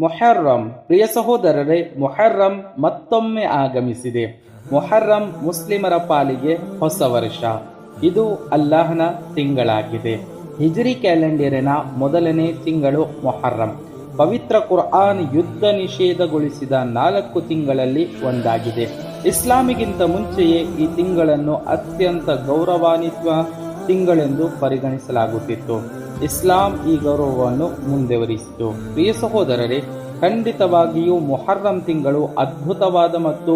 ಮೊಹರ್ರಂ, ಪ್ರಿಯ ಸಹೋದರರೇ, ಮೊಹರ್ರಂ ಮತ್ತೊಮ್ಮೆ ಆಗಮಿಸಿದೆ. ಮೊಹರ್ರಂ ಮುಸ್ಲಿಮರ ಪಾಲಿಗೆ ಹೊಸ ವರ್ಷ. ಇದು ಅಲ್ಲಾಹನ ತಿಂಗಳಾಗಿದೆ. ಹಿಜ್ರಿ ಕ್ಯಾಲೆಂಡರಿನ ಮೊದಲನೇ ತಿಂಗಳು ಮೊಹರ್ರಂ. ಪವಿತ್ರ ಕುರ್ಆನ್ ಯುದ್ಧ ನಿಷೇಧಗೊಳಿಸಿದ ನಾಲ್ಕು ತಿಂಗಳಲ್ಲಿ ಒಂದಾಗಿದೆ. ಇಸ್ಲಾಮಿಗಿಂತ ಮುಂಚೆಯೇ ಈ ತಿಂಗಳನ್ನು ಅತ್ಯಂತ ಗೌರವಾನ್ವಿತ ತಿಂಗಳೆಂದು ಪರಿಗಣಿಸಲಾಗುತ್ತಿತ್ತು. ಇಸ್ಲಾಂ ಈ ಗೌರವವನ್ನು ಮುಂದುವರಿಸಿತು. ಪ್ರಿಯ ಸಹೋದರರೇ, ಖಂಡಿತವಾಗಿಯೂ ಮೊಹರ್ರಂ ತಿಂಗಳು ಅದ್ಭುತವಾದ ಮತ್ತು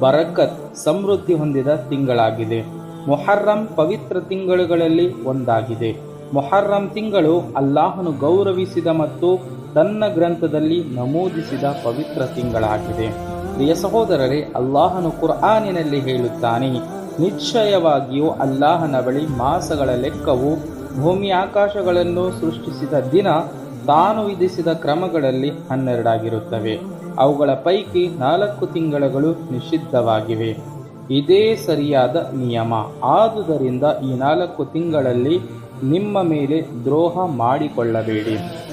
ಬರಕತ್ ಸಮೃದ್ಧಿ ಹೊಂದಿದ ತಿಂಗಳಾಗಿದೆ. ಮೊಹರ್ರಂ ಪವಿತ್ರ ತಿಂಗಳುಗಳಲ್ಲಿ ಒಂದಾಗಿದೆ. ಮೊಹರ್ರಂ ತಿಂಗಳು ಅಲ್ಲಾಹನು ಗೌರವಿಸಿದ ಮತ್ತು ತನ್ನ ಗ್ರಂಥದಲ್ಲಿ ನಮೂದಿಸಿದ ಪವಿತ್ರ ತಿಂಗಳಾಗಿದೆ. ಪ್ರಿಯ ಸಹೋದರರೇ, ಅಲ್ಲಾಹನು ಕುರ್ಆನಿನಲ್ಲಿ ಹೇಳುತ್ತಾನೆ ನಿಶ್ಚಯವಾಗಿಯೂ ಅಲ್ಲಾಹನ ಬಳಿ ಮಾಸಗಳ ಲೆಕ್ಕವು ಭೂಮಿ ಆಕಾಶಗಳನ್ನು ಸೃಷ್ಟಿಸಿದ ದಿನ ತಾನು ವಿಧಿಸಿದ ಕ್ರಮಗಳಲ್ಲಿ ಹನ್ನೆರಡಾಗಿರುತ್ತವೆ. ಅವುಗಳ ಪೈಕಿ ನಾಲ್ಕು ತಿಂಗಳುಗಳು ನಿಷಿದ್ಧವಾಗಿವೆ. ಇದೇ ಸರಿಯಾದ ನಿಯಮ. ಆದುದರಿಂದ ಈ ನಾಲ್ಕು ತಿಂಗಳಲ್ಲಿ ನಿಮ್ಮ ಮೇಲೆ ದ್ರೋಹ ಮಾಡಿಕೊಳ್ಳಬೇಡಿ.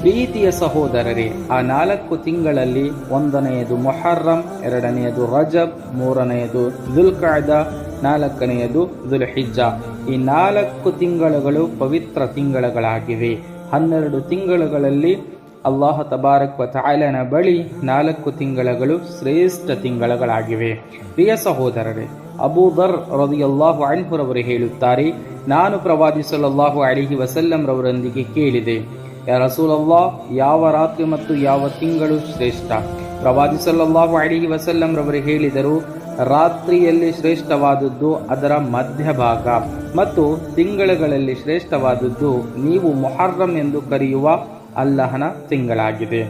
ಪ್ರೀತಿಯ ಸಹೋದರರೇ, ಆ ನಾಲ್ಕು ತಿಂಗಳಲ್ಲಿ ಒಂದನೆಯದು ಮೊಹರ್ರಂ ಎರಡನೆಯದು ರಜಬ್, ಮೂರನೆಯದು ದುಲ್ಕಾಯ್ದ ನಾಲ್ಕನೆಯದು ದುಲ್ಹಿಜ್ಜ ಈ ನಾಲ್ಕು ತಿಂಗಳುಗಳು ಪವಿತ್ರ ತಿಂಗಳುಗಳಾಗಿವೆ. ಹನ್ನೆರಡು ತಿಂಗಳುಗಳಲ್ಲಿ ಅಲ್ಲಾಹ ತಬಾರಕ್ ತಾಯ್ಲನ ಬಳಿ ನಾಲ್ಕು ತಿಂಗಳುಗಳು ಶ್ರೇಷ್ಠ ತಿಂಗಳುಗಳಾಗಿವೆ. ಪ್ರಿಯ ಸಹೋದರರೇ ಅಬೂದರ್ ರದಿಯಲ್ಲಾಹು ಅಣ್ಪುರವರು ಹೇಳುತ್ತಾರೆ, ನಾನು ಪ್ರವಾದಿ ಅಲ್ಲಾಹು ಅಲಿಹಿ ವಸಲ್ಲಂ ರವರೊಂದಿಗೆ ಕೇಳಿದೆ. ರಸೂಲಲ್ಲಾ ಯಾವ ರಾತ್ರಿ ಮತ್ತು ಯಾವ ತಿಂಗಳು ಶ್ರೇಷ್ಠ? ಪ್ರವಾದಿ ಸಲ್ಲಲ್ಲಾಹು ಅಡಿಗಿ ವಸಲ್ಲಂ ರವರು ಹೇಳಿದರು, ರಾತ್ರಿಯಲ್ಲಿ ಶ್ರೇಷ್ಠವಾದದ್ದು ಅದರ ಮಧ್ಯಭಾಗ ಮತ್ತು ತಿಂಗಳುಗಳಲ್ಲಿ ಶ್ರೇಷ್ಠವಾದದ್ದು ನೀವು ಮೊಹರ್ರಂ ಎಂದು ಕರೆಯುವ ಅಲ್ಲಹನ ತಿಂಗಳಾಗಿದೆ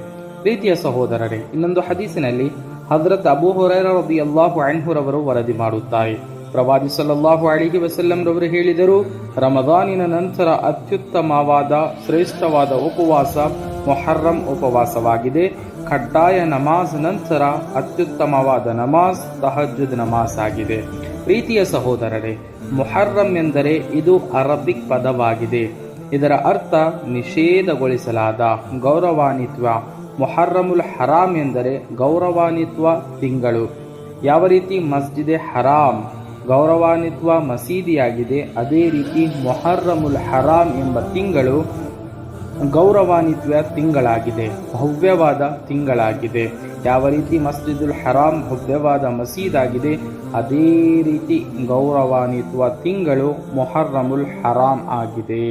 ಪ್ರೀತಿಯ ಸಹೋದರರೇ, ಇನ್ನೊಂದು ಹದೀಸಿನಲ್ಲಿ ಹಜರತ್ ಅಬು ಹುರೈರ ರಬಿ ಅಲ್ಲಾಹು ಅಣ್ಹುರವರು ವರದಿ ಮಾಡುತ್ತಾರೆ. ಪ್ರವಾದಿ ಸಲ್ಲಲ್ಲಾಹು ಅಳಿಗೆ ವಸಲ್ಲಂ ರವರು ಹೇಳಿದರು, ರಮದಾನಿನ ನಂತರ ಅತ್ಯುತ್ತಮವಾದ, ಶ್ರೇಷ್ಠವಾದ ಉಪವಾಸ ಮೊಹರ್ರಂ ಉಪವಾಸವಾಗಿದೆ. ಕಡ್ಡಾಯ ನಮಾಜ್ ನಂತರ ಅತ್ಯುತ್ತಮವಾದ ನಮಾಜ್ ತಹಜುದ್ ನಮಾಜ್ ಆಗಿದೆ. ಪ್ರೀತಿಯ ಸಹೋದರರೇ ಮೊಹರ್ರಂ ಎಂದರೆ ಇದು ಅರಬಿಕ್ ಪದವಾಗಿದೆ. ಇದರ ಅರ್ಥ ನಿಷೇಧಗೊಳಿಸಲಾದ ಗೌರವಾನ್ವಿತ್ವ ಮೊಹರ್ರಮುಲ್ ಹರಾಮ್ ಎಂದರೆ ಗೌರವಾನ್ವಿತ್ವ ತಿಂಗಳು. ಯಾವ ರೀತಿ ಮಸ್ಜಿದೆ ಹರಾಮ್ ಗೌರವಾನ್ವಿತ್ವ ಮಸೀದಿಯಾಗಿದೆ. ಅದೇ ರೀತಿ ಮೊಹರ್ರಮುಲ್ ಹರಾಮ್ ಎಂಬ ತಿಂಗಳು ಗೌರವಾನ್ವಿತ್ವ ತಿಂಗಳಾಗಿದೆ. ಭವ್ಯವಾದ ತಿಂಗಳಾಗಿದೆ. ಯಾವ ರೀತಿ ಮಸ್ಜಿದುಲ್ ಹರಾಮ್ ಭವ್ಯವಾದ ಮಸೀದಾಗಿದೆ, ಅದೇ ರೀತಿ ಗೌರವಾನ್ವಿತ್ವ ತಿಂಗಳು ಮೊಹರ್ರಮುಲ್ ಹರಾಮ್ ಆಗಿದೆ.